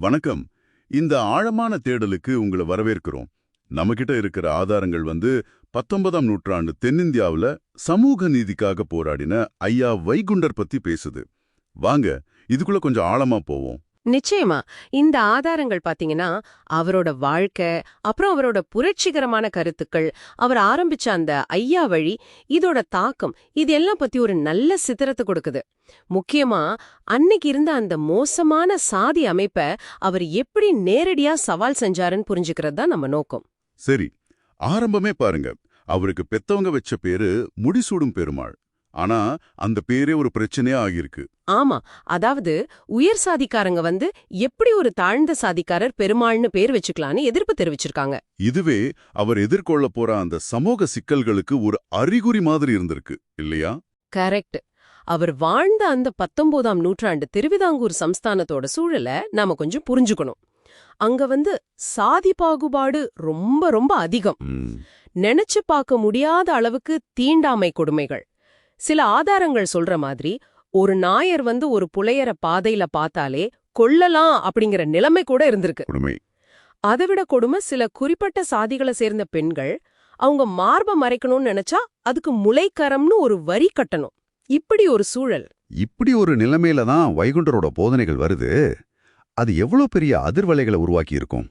வணக்கம். இந்த ஆழமான தேடலுக்கு உங்களை வரவேற்கிறோம். நம்மகிட்ட இருக்கிற ஆதாரங்கள் வந்து பத்தொன்பதாம் நூற்றாண்டு தென்னிந்தியாவுல சமூக நீதிக்காக போராடின ஐயா வைகுண்டர் பத்தி பேசுது. வாங்க இதுக்குள்ள கொஞ்சம் ஆழமா போவோம். நிச்சயமா இந்த ஆதாரங்கள் பாத்தீங்கன்னா அவரோட வாழ்க்கை அப்புறம் அவரோட புரட்சிகரமான கருத்துக்கள் அவர் ஆரம்பிச்ச அந்த ஐயா வழி இதோட தாக்கம் இது எல்லாம் பத்தி ஒரு நல்ல சித்திரத்தை கொடுக்குது. முக்கியமா அன்னைக்கு இருந்த அந்த மோசமான சாதி அமைப்ப அவர் எப்படி நேரடியா சவால் செஞ்சாருன்னு புரிஞ்சுக்கிறது தான் நம்ம நோக்கம். சரி ஆரம்பமே பாருங்க. அவருக்கு பெத்தவங்க வச்ச பேரு முடிசூடும் பெருமாள். ஆனா அந்த பேரே ஒரு பிரச்சனையா ஆகியிருக்கு. ஆமா. அதாவது உயர் சாதிக்காரங்க வந்து எப்படி ஒரு தாழ்ந்த சாதிக்காரர் பெருமாள்னு பேர் வச்சுக்கலான்னு எதிர்ப்பு தெரிவிச்சிருக்காங்க. இதுவே அவர் எதிர்கொள்ள போற அந்த சமூக சிக்கல்களுக்கு ஒரு அறிகுறி மாதிரி இருந்திருக்கு இல்லையா? கரெக்ட். அவர் வாழ்ந்த அந்த பத்தொன்பதாம் நூற்றாண்டு திருவிதாங்கூர் சம்ஸ்தானத்தோட சூழல நாம கொஞ்சம் புரிஞ்சுக்கணும். அங்க வந்து சாதி பாகுபாடு ரொம்ப ரொம்ப அதிகம். நினைச்சு பார்க்க முடியாத அளவுக்கு தீண்டாமை கொடுமைகள். சில ஆதாரங்கள் சொல்ற மாதிரி ஒரு நாயர் வந்து ஒரு புலையர பாதையில பார்த்தாலே கொல்லலாம் அப்படிங்கிற நிலைமை கூட இருந்திருக்கு. கொடுமை. அதைவிட கொடுமை சில குறிப்பிட்ட சாதிகளை சேர்ந்த பெண்கள் அவங்க மார்ப மறைக்கணும்னு நினைச்சா அதுக்கு முளைக்கரம்னு ஒரு வரி கட்டணும். இப்படி ஒரு சூழல். இப்படி ஒரு நிலைமையில தான் வைகுண்டரோட போதனைகள் வருது. அது எவ்வளோ பெரிய அதிர்வலைகளை உருவாக்கி இருக்கும்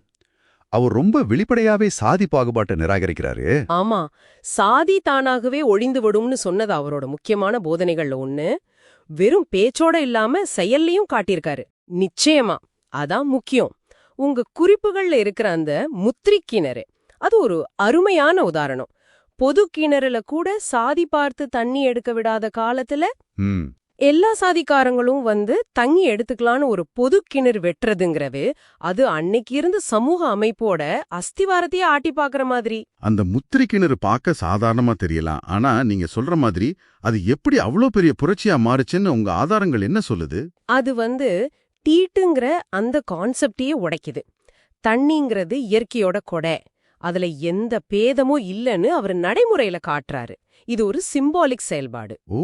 அவர் ரொம்ப வெளிப்படையாவே சாதி பாகுபாட்டை நிராகரிக்கிறாரு. ஆமா. சாதி தானாகவே ஒழிந்து விடும்னு சொன்னது அவரோட முக்கியமான போதனைகள்ல ஒண்ணு. வெறும் பேச்சோட இல்லாம செயல்லையும் காட்டியிருக்காரு. நிச்சயமா. அதான் முக்கியம். உங்க குறிப்புகள்ல இருக்கிற அந்த முத்திரி கிணறு அது ஒரு அருமையான உதாரணம். பொது கிணறுல கூட சாதி பார்த்து தண்ணி எடுக்க விடாத காலத்துல எல்லா சாதிக்காரங்களும் வந்து தங்கி எடுத்துக்கலான்னு ஒரு பொது கிணறு வெட்டுறதுங்கிறது அது அன்னைக்கு இருந்த சமூக அமைப்போட அஸ்திவாரத்தையே ஆட்டி பாக்குற மாதிரி. அந்த முத்திரை கிணறு பார்க்க சாதாரணமா தெரியலாம் ஆனா நீங்க சொல்ற மாதிரி அது எப்படி அவ்வளோ பெரிய புரட்சியா மாறுச்சுன்னு உங்க ஆதாரங்கள் என்ன சொல்லுது? அது வந்து டீட்டுங்கிற அந்த கான்செப்டையே உடைக்குது. தண்ணிங்கிறது இயற்கையோட கொடை. அதுல எந்த பேதமும் இல்லைன்னு அவர் நடைமுறையில காட்டுறாரு. இது ஒரு சிம்பாலிக் செயல்பாடு. ஓ.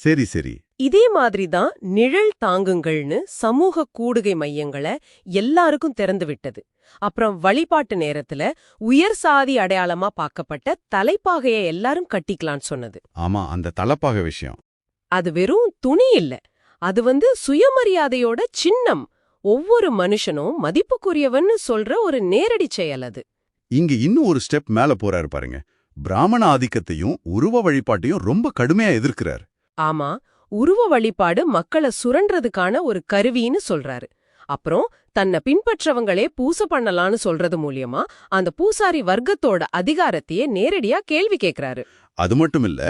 சரி சரி. இதே மாதிரி தான் நிழல் தாங்குங்கள்னு சமூக கூடுகை மையங்களை எல்லாருக்கும் திறந்து விட்டது. அப்புறம் வழிபாட்டு நேரத்துல உயர் சாதி அடையாளமா பார்க்கப்பட்ட தலைப்பாகைய எல்லாரும் கட்டிக்கலான்னு சொன்னது. ஆமா அந்த தலப்பாக விஷயம். அது வெறும் துணி இல்ல. அது வந்து சுயமரியாதையோட சின்னம். ஒவ்வொரு மனுஷனும் மதிப்புக்குரியவன்னு சொல்ற ஒரு நேரடி செயல் அது. இங்க இன்னும் ஒரு ஸ்டெப் மேல போறாரு பாருங்க. பிராமண ஆதிக்கத்தையும் உருவ வழிபாட்டையும் ரொம்ப கடுமையா எதிர்க்கிறார். ஆமா உருவ வழிபாடு மக்களை சுரண்டறதுக்கான ஒரு கருவின்னு சொல்றாரு. அப்புறம் தன்னை பின்பற்றவங்களே பூச பண்ணலான்னு சொல்றது மூலியமா அந்த பூசாரி வர்க்கத்தோட அதிகாரத்தையே நேரடியா கேள்வி கேக்குறாரு. அது மட்டும் இல்ல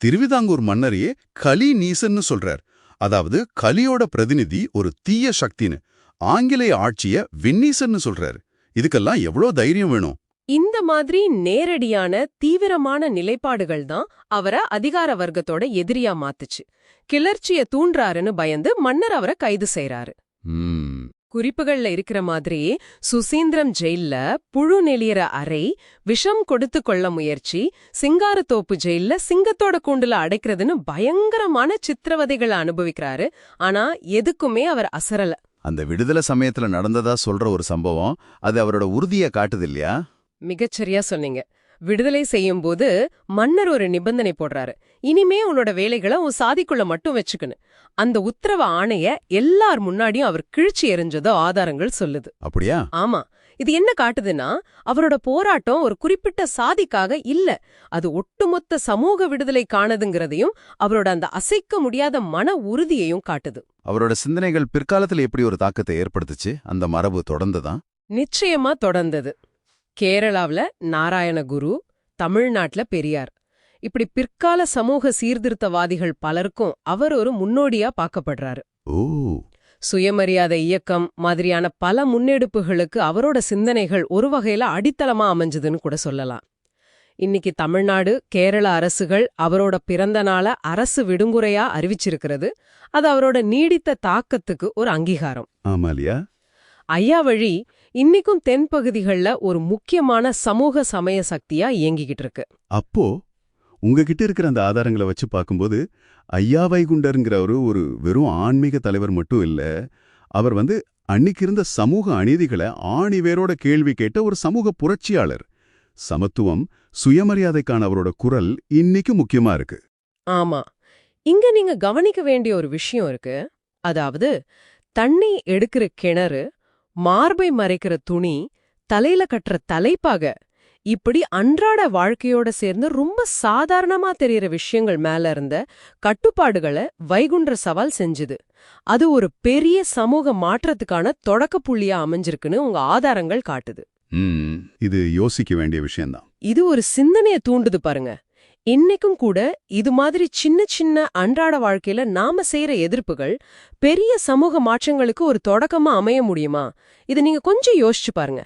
திருவிதாங்கூர் மன்னரையே கலி நீசன்னு சொல்றார். அதாவது கலியோட பிரதிநிதி ஒரு தீய சக்தின்னு ஆங்கிலேய ஆட்சிய வின்னீசன்னு சொல்றாரு. இதுக்கெல்லாம் எவ்வளோ தைரியம் வேணும்? இந்த மாதிரி நேரடியான தீவிரமான நிலைப்பாடுகள் தான் அவரை அதிகார வர்க்கத்தோட எதிரியா மாத்துச்சு. கிளர்ச்சிய தூண்டுறாருன்னு பயந்து மன்னர் அவரை கைது செய்றாரு. ம், குறிப்புகள்ல இருக்கிற மாதிரி சுசீந்திரம் ஜெயில்ல புழு நெளியற அறை விஷம் கொடுத்து கொள்ள முயற்சி சிங்காரத்தோப்பு ஜெயில்ல சிங்கத்தோட கூண்டுல அடைக்கிறதுன்னு பயங்கரமான சித்திரவதைகளை அனுபவிக்கிறாரு. ஆனா எதுக்குமே அவர் அசரல. அந்த விடுதலை சமயத்துல நடந்ததா சொல்ற ஒரு சம்பவம் அது அவரோட உறுதியை காட்டுது இல்லையா? மிகச்சரியா சொன்னீங்க. விடுதலை செய்யும்போது மன்னர் ஒரு நிபந்தனை போடுறாரு. இனிமே உன்னோட வேலைகளை உன் சாதிக்குள்ள மட்டும் வச்சுக்கணும். அந்த உத்தரவு ஆணைய எல்லார் முன்னாடியும் அவர் கிழிச்சு எறிஞ்சதோ ஆதாரங்கள் சொல்லுது. அப்படியா? ஆமா. இது என்ன காட்டுதுன்னா அவரோட போராட்டம் ஒரு குறிப்பிட்ட சாதிக்காக இல்ல. அது ஒட்டுமொத்த சமூக விடுதலை காணுதுங்கிறதையும் அவரோட அந்த அசைக்க முடியாத மன உறுதியையும் காட்டுது. அவரோட சிந்தனைகள் பிற்காலத்துல எப்படி ஒரு தாக்கத்தை ஏற்படுத்துச்சு? அந்த மரபு தொடர்ந்துதான் நிச்சயமா தொடர்ந்தது. கேரளாவுல நாராயணகுரு தமிழ்நாட்டுல பெரியார். இப்படி பிற்கால சமூக சீர்திருத்தவாதிகள் பலருக்கும் அவர் ஒரு முன்னோடியா பார்க்கப்படுறாரு. ஓ. சுயமரியாதை இயக்கம் மாதிரியான பல முன்னெடுப்புகளுக்கு அவரோட சிந்தனைகள் ஒரு வகையில அடித்தளமா அமைஞ்சதுன்னு கூட சொல்லலாம். இன்னைக்கு தமிழ்நாடு கேரள அரசுகள் அவரோட பிறந்த நாள அரசு விடுமுறையா அறிவிச்சிருக்கிறது. அது அவரோட நீடித்த தாக்கத்துக்கு ஒரு அங்கீகாரம். ஆமா இல்லையா? ஐயா வழி இன்னிக்கும் தென்பகுதிகள்ல ஒரு முக்கியமான சமூக சமய சக்தியா இயங்கிக்கிட்டு இருக்கு. அப்போ உங்ககிட்ட இருக்கிற அந்த ஆதாரங்களை வச்சு பார்க்கும்போது ஐயா வைகுண்டருங்கிறவரு ஒரு வெறும் ஆன்மீக தலைவர் மட்டும் இல்ல அவர் வந்து அன்னிக்கு இருந்த சமூக அநீதிகளை ஆணி வேரோட கேள்வி கேட்ட ஒரு சமூக புரட்சியாளர். சமத்துவம் சுயமரியாதைக்கான அவரோட குரல் இன்னைக்கு முக்கியமா இருக்கு. ஆமா. இங்க நீங்க கவனிக்க வேண்டிய ஒரு விஷயம் இருக்கு. அதாவது தண்ணி எடுக்கிற கிணறு மார்பை மறைக்கிற துணி தலையில கட்டுற தலைப்பாக இப்படி அன்றாட வாழ்க்கையோட சேர்ந்து ரொம்ப சாதாரணமா தெரியற விஷயங்கள் மேல இருந்த கட்டுப்பாடுகளை வைகுண்ட சவால் செஞ்சுது. அது ஒரு பெரிய சமூக மாற்றத்துக்கான தொடக்க புள்ளியா அமைஞ்சிருக்குன்னு உங்க ஆதாரங்கள் காட்டுது. இது யோசிக்க வேண்டிய விஷயம்தான். இது ஒரு சிந்தனைய தூண்டுது பாருங்க. இன்னைக்கும் கூட இது மாதிரி சின்ன சின்ன அன்றாட வாழ்க்கையில நாம செய்யற எதிர்ப்புகள் பெரிய சமூக மாற்றங்களுக்கு ஒரு தொடக்கமா அமைய முடியுமா? இது நீங்க கொஞ்சம் யோசிச்சு பாருங்க.